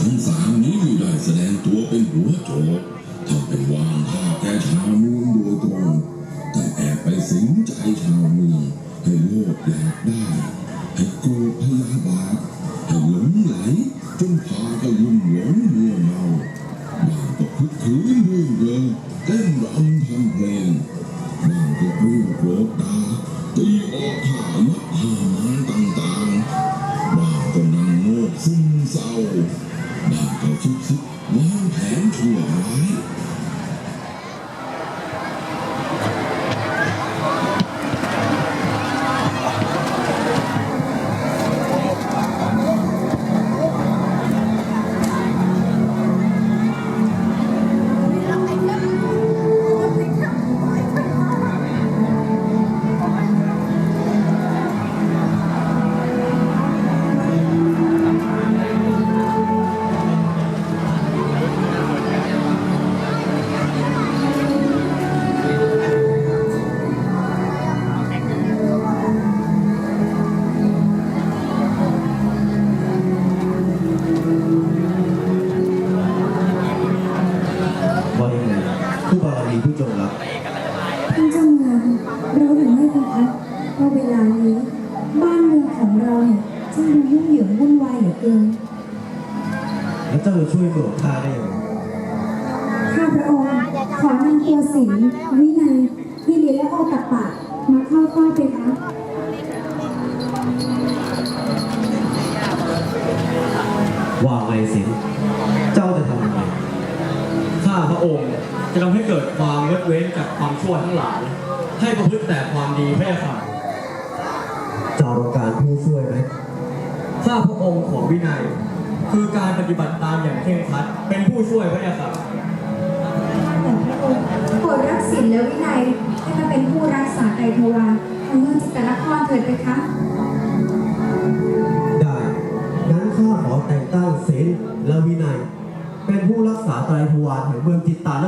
ของสามนี้ไม่ได้แสดงตัวเป็นหัวโจกถ้เป็นวางท่าแกชาวเมืองโดยตรงแต่แอบไปสิงใจชาวเมืองให้โลภอยากได้ ให้โกรธพยาบาทให้หลงไหลจนพากันลุ่มหลงเมื่อเมาบางก็คึกคืนรื่นเริงเต้นรำทำเพลงบางก็รู้โกรธตาตีออกขามัดหา วางแผนชั่วร้าย ผู้บารมีผู้จงรักท่านเจ้าเมืองรู้หรือไม่คะว่าเวลานี้ บ้านเมืองของเราเนี่ยช่างดูยุ่งเหยิงวุ่นวายเหลือเกินแล้วเจ้าจะช่วยเบิกข้าได้ยังไงข้าพระองค์ขอนำตัวสิงห์วินัยที่เลี้ยงและโอตัปปะมาเข้าเฝ้าไปคะว่าไงสิน ระองค์ จะทำให้เกิดความงดเว้นจากความชั่วทั้งหลาย ให้ประพฤติแต่ความดีพระยาค่ะเจ้าต้องการผู้ช่วยไหมข้าพระองค์ของวินัย คือการปฏิบัติตามอย่างเคร่งครัด เป็นผู้ช่วยพระยาค่ะแต่พระองค์โปรดรักศีลและวินัยให้มาเป็นผู้รักษาไตรภวาของเมืองจิตรนครเถิดไปคะได้งั้นข้าขอแต่งตั้งศีลและวินัย เป็นผู้รักษาไตรภวารแห่งเมืองจิตตาน